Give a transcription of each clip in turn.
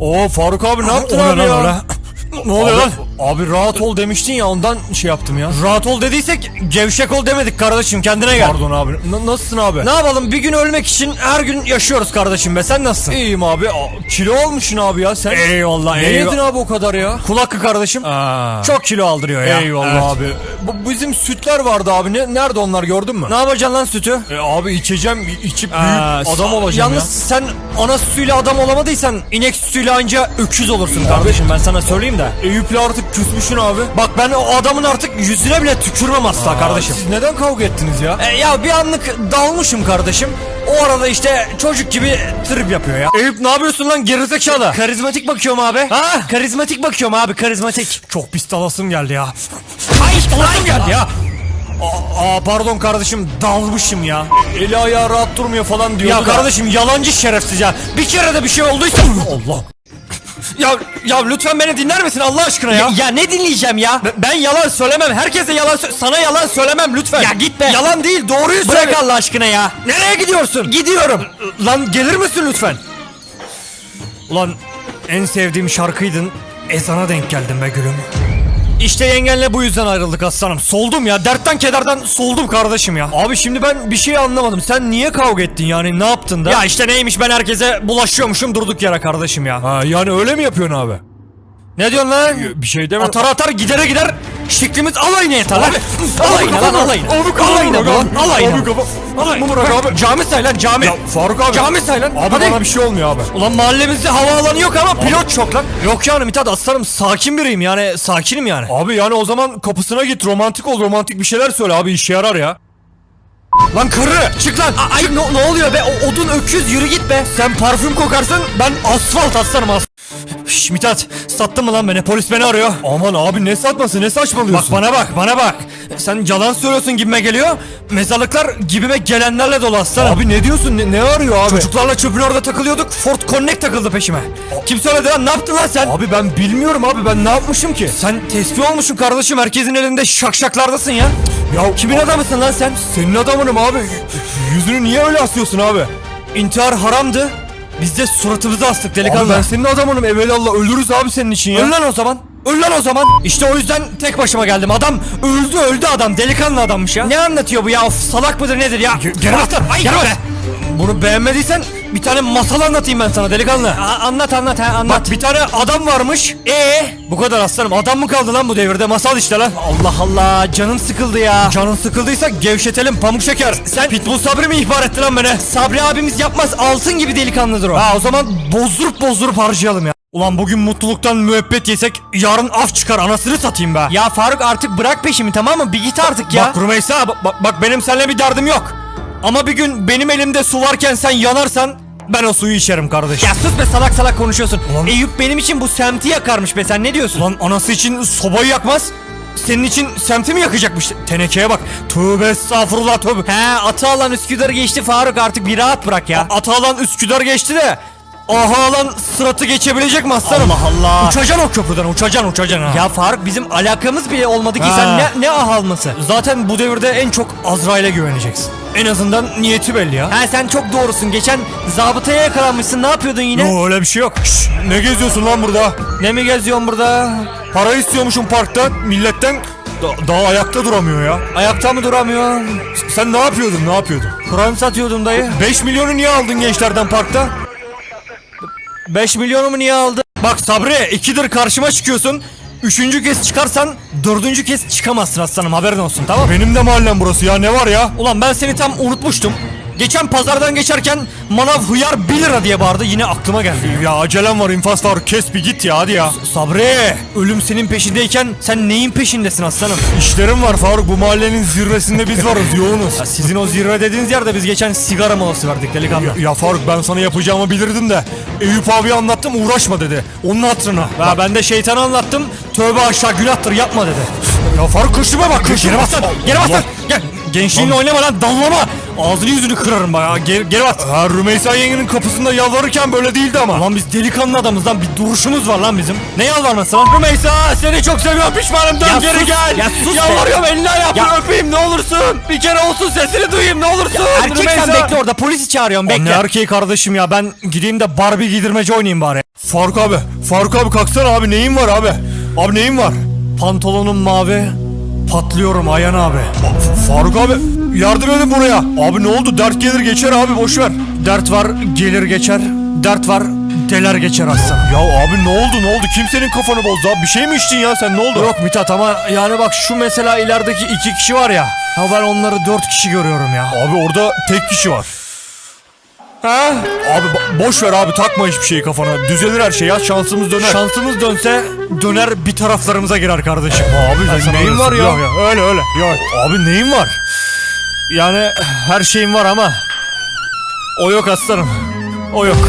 Oo Faruk abi ne yaptın abi ya? Ne oluyor lan? Abi rahat ol demiştin ya ondan şey yaptım ya. Rahat ol dediysek gevşek ol demedik kardeşim kendine gel. Pardon abi. N- nasılsın abi? Ne yapalım bir gün ölmek için her gün yaşıyoruz kardeşim be sen nasılsın? İyiyim abi. Kilo olmuşsun abi ya sen. Eyvallah Ne eyvallah. yedin abi o kadar ya? Kul hakkı kardeşim. Aa. Çok kilo aldırıyor ya. Eyvallah Evet. abi. Bu bizim sütler vardı abi. Ne, nerede onlar gördün mü? Ne yapacaksın lan sütü? E, abi içeceğim, içip büyük adam olacağım Yalnız sen ana sütüyle adam olamadıysan inek sütüyle anca öküz olursun kardeşim ben sana söyleyeyim de. Eyüp'le artık küsmüşsün abi. Bak ben o adamın artık yüzüne bile tükürmem asla kardeşim. Siz neden kavga ettiniz ya? E, ya bir anlık dalmışım kardeşim. O arada işte çocuk gibi trip yapıyor ya. Eyüp ne yapıyorsun lan gerizekalı? Karizmatik bakıyorum abi. Ha? Karizmatik bakıyorum abi karizmatik. Çok pis dalasım geldi ya. Ay dalasım geldi ya. Aa, aa, pardon kardeşim dalmışım ya. Eli ayağı rahat durmuyor falan diyordu Ya kardeşim yalancı şerefsiz ya. Bir kere de bir şey olduysa... Allah. Ya, ya lütfen beni dinler misin Allah aşkına ya? Ya, ne dinleyeceğim ya? Ben- Ben yalan söylemem. Herkese yalan sö- sana yalan söylemem lütfen. Ya git be. Yalan değil, doğruyu Bırak söyle. Allah aşkına ya. Nereye gidiyorsun? Gidiyorum. Lan gelir misin lütfen? Ulan en sevdiğim şarkıydın. Ezana denk geldim be gülüm. İşte yengenle bu yüzden ayrıldık aslanım. Soldum ya. Dertten kederden soldum kardeşim ya. Abi şimdi ben bir şey anlamadım. Sen niye kavga ettin yani? Ne yaptın da? Ya işte neymiş ben herkese bulaşıyormuşum durduk yere kardeşim ya. Ha, yani öyle mi yapıyorsun abi? Ne diyorsun lan? Bir şey deme. Atar atar gidere gider şeklimiz alayına yeter lan. Alayına lan alayına. Alayına lan alayına. Alayına. Bunu bırak abi. Cami say lan cami. Ya Faruk abi. Cami say lan. Abi Hadi. bana bir şey olmuyor abi. Ulan mahallemizde havaalanı yok ama pilot çok lan. Yok yani Mithat aslanım sakin biriyim yani sakinim yani. Abi yani o zaman kapısına git romantik ol romantik bir şeyler söyle abi işe yarar ya. Lan karı çık lan. Ay ne, ne oluyor be o, odun öküz yürü git be. Sen parfüm kokarsın ben asfalt aslanım as. Şş Mithat sattın mı lan beni polis beni arıyor. Aman abi ne satması ne Bak saçmalıyorsun? bana bak bana bak. Sen yalan söylüyorsun gibime geliyor. Mezarlıklar gibime gelenlerle dolu aslanım. Abi ne diyorsun ne, ne arıyor abi? Çocuklarla çöpün orada takılıyorduk. Ford Connect takıldı peşime. Kim söyledi lan ne yaptın lan sen? Abi ben bilmiyorum abi ben ne yapmışım ki? Sen tespih olmuşsun kardeşim herkesin elinde şakşaklardasın ya. Ya Kimin adamısın lan sen? Senin adamınım abi. Yüzünü niye öyle asıyorsun abi? İntihar haramdı. Biz de suratımızı astık Abi delikanlı. ben senin adamınım evvelallah ölürüz abi senin için ya. Öl lan o zaman. Öl lan o zaman. İşte o yüzden tek başıma geldim. Adam öldü öldü adam. Delikanlı adammış ya. Ne anlatıyor bu ya? Of, salak mıdır nedir ya? Gel bak. Gel bak. Bunu beğenmediysen bir tane masal anlatayım ben sana delikanlı. anlat anlat ha anlat. Bak bir tane adam varmış. Ee, bu kadar aslanım. Adam mı kaldı lan bu devirde? Masal işte lan. Allah Allah canım sıkıldı ya. Canın sıkıldıysa gevşetelim pamuk şeker. Sen Pitbull Sabri mi ihbar etti lan beni? Sabri abimiz yapmaz altın gibi delikanlıdır o. Ha o zaman bozdurup bozdurup harcayalım ya. Ulan bugün mutluluktan müebbet yesek yarın af çıkar anasını satayım be. Ya Faruk artık bırak peşimi tamam mı? Bir git artık ya. Bak Rümeysa bak, bak benim seninle bir derdim yok. Ama bir gün benim elimde su varken sen yanarsan ben o suyu içerim kardeşim. Ya sus be salak salak konuşuyorsun. Eyüp benim için bu semti yakarmış be sen ne diyorsun? Lan anası için sobayı yakmaz. Senin için semti mi yakacakmış? Tenekeye bak. Tövbe estağfurullah tövbe. He atı alan Üsküdar'ı geçti Faruk artık bir rahat bırak ya. atı alan Üsküdar geçti de. Aha alan sıratı geçebilecek mi aslanım? Allah Allah. Uçacaksın o köprüden uçacaksın uçacaksın ha. Ya Faruk bizim alakamız bile olmadı ki Ha. sen ne, ne ah alması? Zaten bu devirde en çok Azrail'e güveneceksin. En azından niyeti belli ya. Ha sen çok doğrusun. Geçen zabıtaya yakalanmışsın. Ne yapıyordun yine? Yo öyle bir şey yok. Şşş, ne geziyorsun lan burada? Ne mi geziyorsun burada? Para istiyormuşum parkta milletten. Da- daha ayakta duramıyor ya. Ayakta mı duramıyor? Sen ne yapıyordun ne yapıyordun? Kur'an satıyordum dayı. 5 milyonu niye aldın gençlerden parkta? 5 milyonumu niye aldın? Bak Sabri ikidir karşıma çıkıyorsun. Üçüncü kez çıkarsan dördüncü kez çıkamazsın aslanım haberin olsun tamam? Benim de mahallem burası ya ne var ya? Ulan ben seni tam unutmuştum. Geçen pazardan geçerken manav hıyar 1 lira diye bağırdı yine aklıma geldi. Ya acelem var infaz var kes bir git ya hadi ya. Sabri ölüm senin peşindeyken sen neyin peşindesin aslanım? İşlerim var Faruk bu mahallenin zirvesinde biz varız yoğunuz. Ya sizin o zirve dediğiniz yerde biz geçen sigara molası verdik delikanlı. Ya, ya Faruk ben sana yapacağımı bilirdim de Eyüp abi anlattım uğraşma dedi. Onun hatırına. Ya ben de şeytanı anlattım. Tövbe aşağı günahtır yapma dedi. Ya Faruk kışıma bak kışıma Geri bas lan. Geri bas lan. Gel. Gençliğinle oynama lan dallama. Ağzını yüzünü kırarım bak. ya. Geri, geri bas. Ha Rümeysa yengenin kapısında yalvarırken böyle değildi ama. Lan biz delikanlı adamız lan bir duruşumuz var lan bizim. Ne yalvarması lan? Rümeysa seni çok seviyorum pişmanım dön Ya geri sus, gel. ya sus be. Yalvarıyorum elini ayağını Ya- öpeyim ne olursun. Bir kere olsun sesini duyayım ne olursun. erkek sen Rümeysa. bekle orada polisi çağırıyorum bekle. Ne erkeği kardeşim ya ben gideyim de Barbie giydirmeci oynayayım bari. Faruk abi. Faruk abi kalksana abi neyin var abi? Abi neyin var? Pantolonum mavi. Patlıyorum Ayhan abi. Fa- Faruk abi yardım edin buraya. Abi ne oldu? Dert gelir geçer abi boş ver. Dert var gelir geçer. Dert var deler geçer aslanım. Ya abi ne oldu ne oldu? Kimsenin kafanı bozdu abi? Bir şey mi içtin ya sen ne oldu? Yok Mithat ama yani bak şu mesela ilerideki iki kişi var ya. Ha ben onları dört kişi görüyorum ya. Abi orada tek kişi var. Ha? Abi ba- boş ver abi takma hiçbir şeyi kafana. Düzelir her şey ya şansımız döner. Şansımız dönse döner bir taraflarımıza girer kardeşim. Abi sana neyin var ya? söyleyeyim. Yok, Öyle öyle. Ya abi neyin var? Yani her şeyim var ama o yok aslanım. O yok.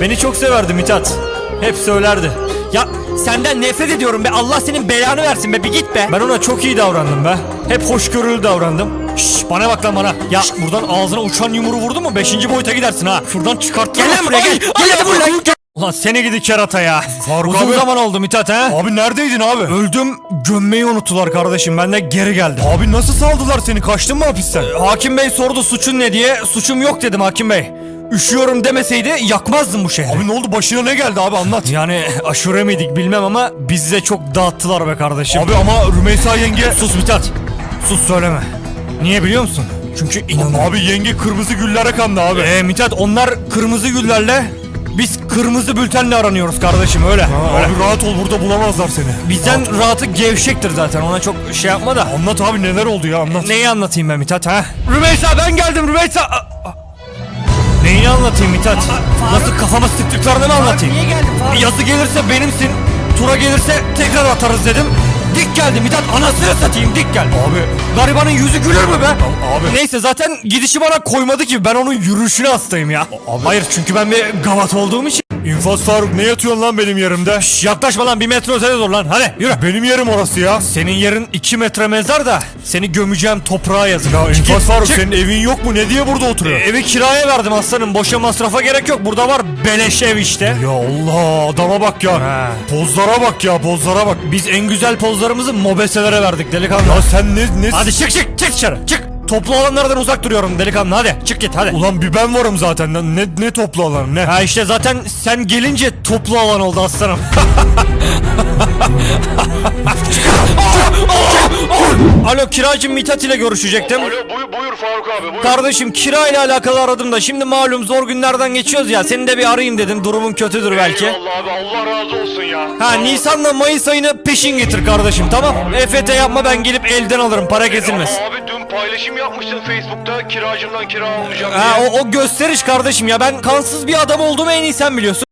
Beni çok severdi Mithat. Hep söylerdi. Ya senden nefret ediyorum be. Allah senin belanı versin be. Bir git be. Ben ona çok iyi davrandım be. Hep hoşgörülü davrandım. Şşş bana bak lan bana. Ya buradan ağzına uçan yumruğu vurdu mu 5. boyuta gidersin ha. Şuradan çıkart. Gel lan buraya gel. Gel hadi buraya. Ulan seni gidi kerata ya. Faruk Uzun abi. zaman oldu Mithat ha. Abi neredeydin abi? Öldüm gömmeyi unuttular kardeşim. Ben de geri geldim. Abi nasıl saldılar seni? Kaçtın mı hapisten? Hakim Bey sordu suçun ne diye. Suçum yok dedim Hakim Bey. Üşüyorum demeseydi yakmazdım bu şehri. Abi ne oldu? Başına ne geldi abi anlat. Yani aşure miydik bilmem ama bize çok dağıttılar be kardeşim. Abi ama Rümeysa yenge... sus Mithat. Sus söyleme. Niye biliyor musun? Çünkü inanıyorum. Abi yenge kırmızı güllere kandı abi. Ee Mithat onlar kırmızı güllerle biz kırmızı bültenle aranıyoruz kardeşim öyle. Ha, öyle. Abi rahat ol burada bulamazlar seni. Bizden rahatı gevşektir zaten ona çok şey yapma da. Anlat abi neler oldu ya anlat. Neyi anlatayım ben Mithat ha? Rümeysa ben geldim Rümeysa. Aa, aa. Neyini anlatayım Mithat? Nasıl kafama sıktıklarını mı anlatayım? Niye geldin Faruk? Yazı gelirse benimsin. Tura gelirse tekrar atarız dedim. Dik geldi Mithat anasını satayım dik geldi. Abi Garibanın yüzü gülür mü be? abi. Neyse zaten gidişi bana koymadı ki ben onun yürüyüşüne hastayım ya. Hayır çünkü ben bir gavat olduğum için. İnfaz Faruk ne yatıyorsun lan benim yerimde? Şş, yaklaşma lan bir metre ötede dur lan hadi yürü. Benim yerim orası ya. Senin yerin iki metre mezar da seni gömeceğim toprağa yazın. Ya İnfaz git, Faruk çık. senin evin yok mu? Ne diye burada oturuyorsun? Evi kiraya verdim aslanım. Boşa masrafa gerek yok. Burada var beleş ev işte. Ya Allah adama bak ya. Ha. Pozlara bak ya pozlara bak. Biz en güzel pozlarımızı mobeselere verdik delikanlı. Ya sen ne ne Hadi çık çık çık dışarı çık. Toplu alanlardan uzak duruyorum delikanlı hadi çık git hadi. Ulan bir ben varım zaten lan. Ne ne toplu alan ne? Ha işte zaten sen gelince toplu alan oldu aslanım. Alo kiracım Mithat ile görüşecektim. Alo buyur, buyur Faruk abi buyur. Kardeşim kira ile alakalı aradım da şimdi malum zor günlerden geçiyoruz ya seni de bir arayayım dedim durumun kötüdür belki. Eyvallah abi Allah razı olsun ya. Ha Nisan'la Mayıs ayını peşin getir kardeşim tamam. EFT yapma ben gelip elden alırım para kesilmesin. Ama abi paylaşım yapmıştın Facebook'ta kiracımdan kira almayacağım Ha diye. o, o gösteriş kardeşim ya ben kansız bir adam olduğumu en iyi sen biliyorsun.